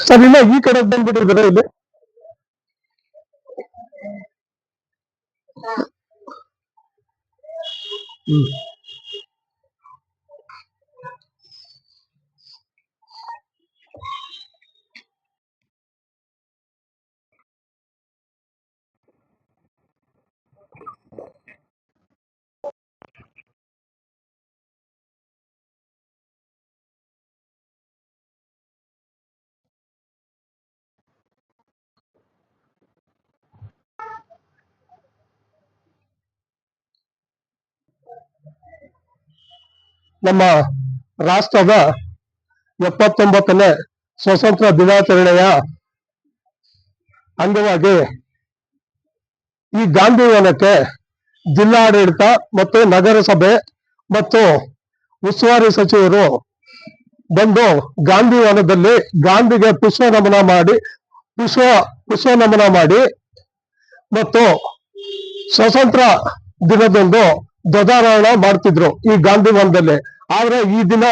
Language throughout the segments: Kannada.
ಸರ್ ಇಲ್ಲ ಈ ಕಡೆ ಬಂದ್ಬಿಟ್ಟಿದ್ದಾರೆ ಇಲ್ಲಿ ಹ್ಮ್ ನಮ್ಮ ರಾಷ್ಟ್ರದ ಎಪ್ಪತ್ತೊಂಬತ್ತನೇ ಸ್ವತಂತ್ರ ದಿನಾಚರಣೆಯ ಅಂಗವಾಗಿ ಈ ಗಾಂಧಿ ವನಕ್ಕೆ ಜಿಲ್ಲಾಡಳಿತ ಮತ್ತು ನಗರಸಭೆ ಮತ್ತು ಉಸ್ತುವಾರಿ ಸಚಿವರು ಬಂದು ಗಾಂಧಿ ವನದಲ್ಲಿ ಗಾಂಧಿಗೆ ಪುಷ್ಪ ನಮನ ಮಾಡಿ, ಪುಷ್ಪ ಪುಷ್ಪ ನಮನ ಮಾಡಿ ಮತ್ತು ಸ್ವಾತಂತ್ರ್ಯ ದಿನದಂದು ಧ್ವಜಾರೋಹಣ ಮಾಡ್ತಿದ್ರು ಈ ಗಾಂಧಿ ವನದಲ್ಲಿ ಆದ್ರೆ ಈ ದಿನ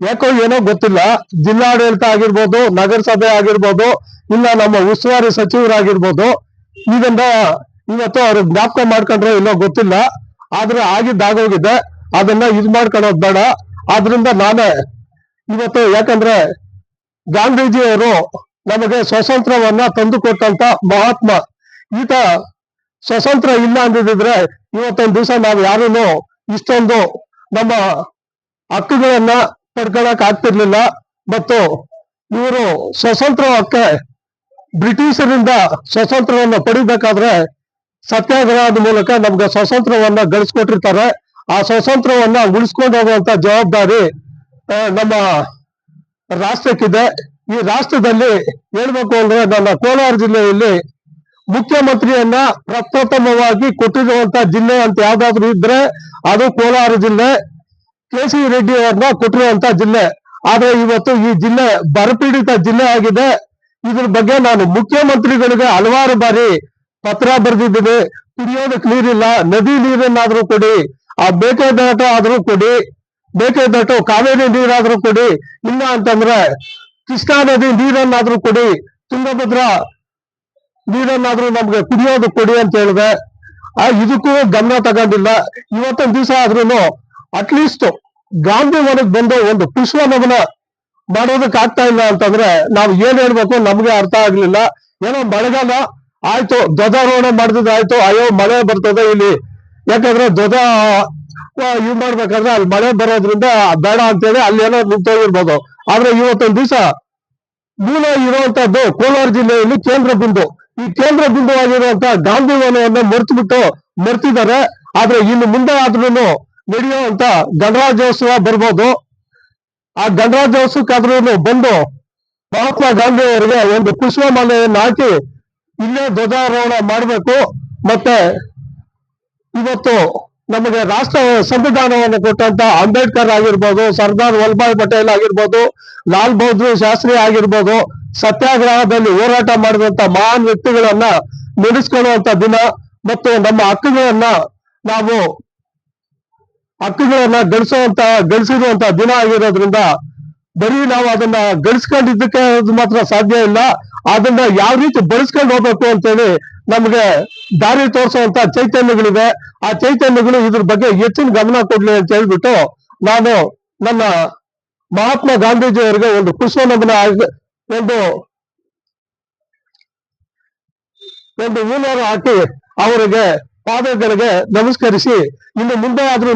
ಯಾಕೋ ಏನೋ ಗೊತ್ತಿಲ್ಲ, ಜಿಲ್ಲಾಡಳಿತ ಆಗಿರ್ಬೋದು, ನಗರಸಭೆ ಆಗಿರ್ಬೋದು, ಇಲ್ಲ ನಮ್ಮ ಉಸ್ತುವಾರಿ ಸಚಿವರಾಗಿರ್ಬೋದು ಇದನ್ನ ಇವತ್ತು ಅವ್ರು ಜ್ಞಾಪಕ ಮಾಡ್ಕೊಂಡ್ರೆ ಏನೋ ಗೊತ್ತಿಲ್ಲ, ಆದ್ರೆ ಆಗಿದ್ದಾಗೋಗಿದೆ ಅದನ್ನ ಇದ್ ಮಾಡ್ಕೊಳ್ಳೋದು ಬೇಡ. ಆದ್ರಿಂದ ನಾನೇ ಇವತ್ತು ಯಾಕಂದ್ರೆ ಗಾಂಧೀಜಿಯವರು ನಮಗೆ ಸ್ವಾತಂತ್ರ್ಯವನ್ನ ತಂದುಕೊಟ್ಟಂತ ಮಹಾತ್ಮ. ಈತ ಸ್ವತಂತ್ರ ಇಲ್ಲ ಅಂದಿದ್ರೆ ಇವತ್ತೊಂದು ದಿವಸ ನಾವು ಯಾರನ್ನು ಇಷ್ಟೊಂದು ನಮ್ಮ ಹಕ್ಕುಗಳನ್ನ ಪಡ್ಕೊಳಕ್ ಆಗ್ತಿರ್ಲಿಲ್ಲ. ಮತ್ತು ಇವರು ಸ್ವತಂತ್ರಕ್ಕೆ ಬ್ರಿಟಿಷರಿಂದ ಸ್ವತಂತ್ರವನ್ನ ಪಡಿಬೇಕಾದ್ರೆ ಸತ್ಯಾಗ್ರಹದ ಮೂಲಕ ನಮ್ಗೆ ಸ್ವತಂತ್ರವನ್ನ ಗಳಿಸ್ಕೊಟ್ಟಿರ್ತಾರೆ. ಆ ಸ್ವತಂತ್ರವನ್ನ ಉಳಿಸ್ಕೊಂಡು ಹೋಗುವಂತ ಜವಾಬ್ದಾರಿ ನಮ್ಮ ರಾಷ್ಟ್ರಕ್ಕಿದೆ. ಈ ರಾಷ್ಟ್ರದಲ್ಲಿ ಹೇಳ್ಬೇಕು ಅಂದ್ರೆ ನನ್ನ ಕೋಲಾರ ಜಿಲ್ಲೆಯಲ್ಲಿ ಮುಖ್ಯಮಂತ್ರಿಯನ್ನ ಪ್ರಪ್ರಥಮವಾಗಿ ಕೊಟ್ಟಿರುವಂತ ಜಿಲ್ಲೆ ಅಂತ ಯಾವ್ದಾದ್ರು ಇದ್ರೆ ಅದು ಕೋಲಾರ ಜಿಲ್ಲೆ. ಕೆ ಸಿ ರೆಡ್ಡಿ ಅವ್ರನ್ನ ಕೊಟ್ಟಿರುವಂತ ಜಿಲ್ಲೆ. ಆದ್ರೆ ಇವತ್ತು ಈ ಜಿಲ್ಲೆ ಬರಪೀಡಿತ ಜಿಲ್ಲೆ ಆಗಿದೆ. ಇದ್ರ ಬಗ್ಗೆ ನಾನು ಮುಖ್ಯಮಂತ್ರಿಗಳಿಗೆ ಹಲವಾರು ಬಾರಿ ಪತ್ರ ಬರೆದಿದ್ದೀನಿ. ಕುಡಿಯೋದಕ್ ನೀರಿಲ್ಲ ನದಿ ನೀರನ್ನಾದ್ರೂ ಕೊಡಿ. ಆ ಬೇಕಾದಟ ಆದ್ರೂ ಕೊಡಿ. ಬೇಕಾದಟ್ಟು ಕಾವೇರಿ ನೀರಾದ್ರೂ ಕೊಡಿ. ಇಲ್ಲ ಅಂತಂದ್ರೆ ಕೃಷ್ಣಾ ನದಿ ನೀರನ್ನಾದ್ರೂ ಕೊಡಿ. ತುಂಗಭದ್ರಾ ನೀರನ್ನಾದ್ರೂ ನಮ್ಗೆ ಕುಡಿಯೋದಕ್ಕೆ ಕೊಡಿ ಅಂತ ಹೇಳಿದೆ. ಆ ಇದಕ್ಕೂ ಗಮನ ತಗೊಂಡಿಲ್ಲ. ಇವತ್ತೊಂದ್ ದಿವಸ ಆದ್ರೂ ಅಟ್ಲೀಸ್ಟ್ ಗಾಂಧಿ ವನಕ್ಕೆ ಬಂದು ಒಂದು ಪುಷ್ಪ ನಮನ ಮಾಡೋದಕ್ಕೆ ಆಗ್ತಾ ಇಲ್ಲ ಅಂತಂದ್ರೆ ನಾವು ಏನ್ ಹೇಳ್ಬೇಕು ನಮ್ಗೆ ಅರ್ಥ ಆಗ್ಲಿಲ್ಲ. ಏನೋ ಮಳೆಗಾಲ ಆಯ್ತು, ಧ್ವಜಾರೋಹಣ ಮಾಡಿದ್ರೆ ಆಯ್ತು, ಅಯ್ಯೋ ಮಳೆ ಬರ್ತದೆ ಇಲ್ಲಿ. ಯಾಕಂದ್ರೆ ಧ್ವಜ ಇವ್ ಮಾಡ್ಬೇಕಂದ್ರೆ ಅಲ್ಲಿ ಮಳೆ ಬರೋದ್ರಿಂದ ಬೇಡ ಅಂತೇಳಿ ಅಲ್ಲಿ ಏನೋ ನಿಂತೋಗಿರ್ಬೋದು. ಆದ್ರೆ ಇವತ್ತೊಂದ್ ದಿವಸ ಮೂಲ ಇರುವಂತದ್ದು ಕೋಲಾರ ಜಿಲ್ಲೆಯಲ್ಲಿ ಕೇಂದ್ರ ಬಿಂದು ಈ ಕೇಂದ್ರ ಆಗಿರುವಂತ ಗಾಂಧಿ ವನವನ್ನು ಮರ್ತು ಬಿಟ್ಟು ಮರ್ತಿದ್ದಾರೆ. ಆದ್ರೆ ಇನ್ನು ಮುಂದೆ ಆದ್ರೂ ನಡೆಯುವಂತ ಗಣರಾಜ್ಯೋತ್ಸವ ಬರ್ಬೋದು. ಆ ಗಣರಾಜ್ಯೋತ್ಸವಕ್ಕಾದ್ರೂ ಬಂದು ಮಹಾತ್ಮ ಗಾಂಧಿ ಅವರಿಗೆ ಒಂದು ಪುಷ್ಪ ಮಾಲೆಯನ್ನು ಹಾಕಿ ಇಲ್ಲೇ ಧ್ವಜಾರೋಹಣ ಮಾಡಬೇಕು. ಮತ್ತೆ ಇವತ್ತು ನಮಗೆ ರಾಷ್ಟ್ರ ಸಂವಿಧಾನವನ್ನು ಕೊಟ್ಟಂತ ಅಂಬೇಡ್ಕರ್ ಆಗಿರ್ಬೋದು, ಸರ್ದಾರ್ ವಲ್ಲಭಾಯ್ ಪಟೇಲ್ ಆಗಿರ್ಬೋದು, ಲಾಲ್ ಬಹದ್ದೂರ್ ಶಾಸ್ತ್ರಿ ಆಗಿರ್ಬೋದು, ಸತ್ಯಾಗ್ರಹದಲ್ಲಿ ಹೋರಾಟ ಮಾಡಿದಂತ ಮಹಾನ್ ವ್ಯಕ್ತಿಗಳನ್ನ ನೆನೆಸ್ಕೊಳ್ಳುವಂತ ದಿನ. ಮತ್ತು ನಮ್ಮ ಹಕ್ಕುಗಳನ್ನ ನಾವು ಹಕ್ಕುಗಳನ್ನ ಗಳಿಸುವಂತ, ಗಳಿಸಿರುವಂತ ದಿನ ಆಗಿರೋದ್ರಿಂದ ಬರೀ ನಾವು ಅದನ್ನ ಗಳಿಸ್ಕೊಂಡಿದ್ದಕ್ಕೆ ಮಾತ್ರ ಸಾಧ್ಯ ಇಲ್ಲ. ಅದನ್ನ ಯಾವ ರೀತಿ ಬಳಸ್ಕೊಂಡು ಹೋಗ್ಬೇಕು ಅಂತೇಳಿ ನಮ್ಗೆ ದಾರಿ ತೋರಿಸುವಂತ ಚೈತನ್ಯಗಳಿವೆ. ಆ ಚೈತನ್ಯಗಳು ಇದ್ರ ಬಗ್ಗೆ ಹೆಚ್ಚಿನ ಗಮನ ಕೊಡ್ಲಿ ಅಂತ ಹೇಳ್ಬಿಟ್ಟು ನಾನು ನನ್ನ ಮಹಾತ್ಮ ಗಾಂಧೀಜಿ ಅವರಿಗೆ ಒಂದು ಪುಷ್ಪ ನಮನ ಒಂದು ಒಂದು ಹೂನಾರ ಹಾಕಿ ಅವರಿಗೆ ಪಾದಗಳಿಗೆ ನಮಸ್ಕರಿಸಿ, ಇನ್ನು ಮುಂದೆ ಆದ್ರೂ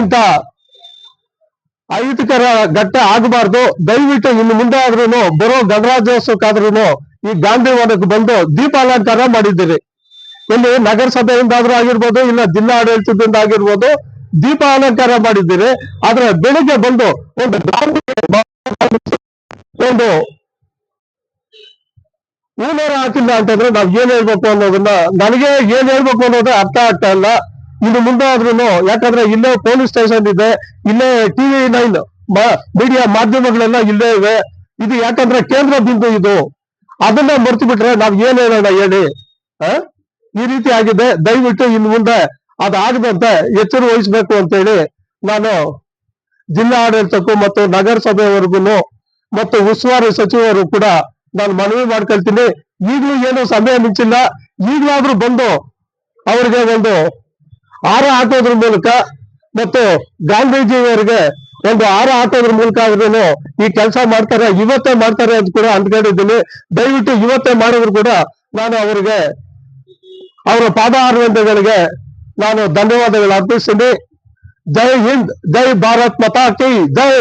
ಇಂಥ ಅಹಿತಕರ ಘಟ್ಟ ಆಗಬಾರ್ದು. ದಯವಿಟ್ಟು ಇನ್ನು ಮುಂದೆ ಆದ್ರೂ ಬರೋ ಗಣರಾಜ್ಯೋತ್ಸವಕ್ಕಾದ್ರೂ ಈ ಗಾಂಧಿ ವನಕ್ಕೆ ಬಂದು ದೀಪಾಲಂಕಾರ ಮಾಡಿದ್ದೀರಿ. ಇಲ್ಲಿ ನಗರಸಭೆಯಿಂದಾದ್ರೂ ಆಗಿರ್ಬೋದು, ಇಲ್ಲ ಜಿಲ್ಲಾ ಆಡಳಿತದಿಂದ ಆಗಿರ್ಬೋದು ದೀಪ ಅಲಂಕಾರ ಮಾಡಿದ್ದೀರಿ. ಆದ್ರೆ ಬೆಳಿಗ್ಗೆ ಬಂದು ಒಂದು ಒಂದು ಹೂನಾರ ಹಾಕಿಲ್ಲ ಅಂತಂದ್ರೆ ನಾವ್ ಏನ್ ಹೇಳ್ಬೇಕು ಅನ್ನೋದನ್ನ ನನಗೆ ಏನ್ ಹೇಳ್ಬೇಕು ಅನ್ನೋದೇ ಅರ್ಥ ಆಗ್ತಾ ಇಲ್ಲ. ಇನ್ನು ಮುಂದೆ ಆದ್ರೂ ಯಾಕಂದ್ರೆ ಇಲ್ಲೇ ಪೊಲೀಸ್ ಸ್ಟೇಷನ್ ಇದೆ, ಇಲ್ಲೇ ಟಿವಿ ನೈನ್ ಮೀಡಿಯಾ ಮಾಧ್ಯಮಗಳೆಲ್ಲ ಇಲ್ಲೇ ಇವೆ. ಇದು ಯಾಕಂದ್ರೆ ಕೇಂದ್ರ ಬಿಂದು ಇದು. ಅದನ್ನ ಮರ್ತು ಬಿಟ್ರೆ ನಾವ್ ಏನ್ ಹೇಳೋಣ ಹೇಳಿ? ಈ ರೀತಿ ಆಗಿದೆ. ದಯವಿಟ್ಟು ಇನ್ನು ಮುಂದೆ ಅದಾಗದಂತೆ ಎಚ್ಚರ ವಹಿಸ್ಬೇಕು ಅಂತೇಳಿ ನಾನು ಜಿಲ್ಲಾ ಆಡಳಿತಕ್ಕೂ ಮತ್ತು ನಗರಸಭೆವರೆಗೂ ಮತ್ತು ಉಸ್ತುವಾರಿ ಸಚಿವರು ಕೂಡ ನಾನು ಮನವಿ ಮಾಡ್ಕೊಳ್ತೀನಿ. ಈಗಲೂ ಏನು ಸಮಯ ಮಿಂಚಿಲ್ಲ. ಈಗಲಾದ್ರೂ ಬಂದು ಅವರಿಗೆ ಒಂದು ಆರ ಹಾಕೋದ್ರ ಮೂಲಕ ಮತ್ತು ಗಾಂಧೀಜಿಯವರಿಗೆ ಒಂದು ಆರ ಹಾಕೋದ್ರ ಮೂಲಕ ಆದ್ರೂ ಈ ಕೆಲಸ ಮಾಡ್ತಾರೆ, ಇವತ್ತೇ ಮಾಡ್ತಾರೆ ಅಂತ ಕೂಡ ಅಂದ್ಕೊಂಡಿದ್ದೀನಿ ದಯವಿಟ್ಟು ಇವತ್ತೇ ಮಾಡಿದ್ರು ಕೂಡ ನಾನು ಅವರಿಗೆ ಅವರ ಪಾದಾರವಿಂದಗಳಿಗೆ ನಾನು ಧನ್ಯವಾದಗಳು ಅರ್ಪಿಸ್ತೀನಿ. ಜೈ ಹಿಂದ್, ಜೈ ಭಾರತ್, ಮತಾ ಕಿ ಜೈ!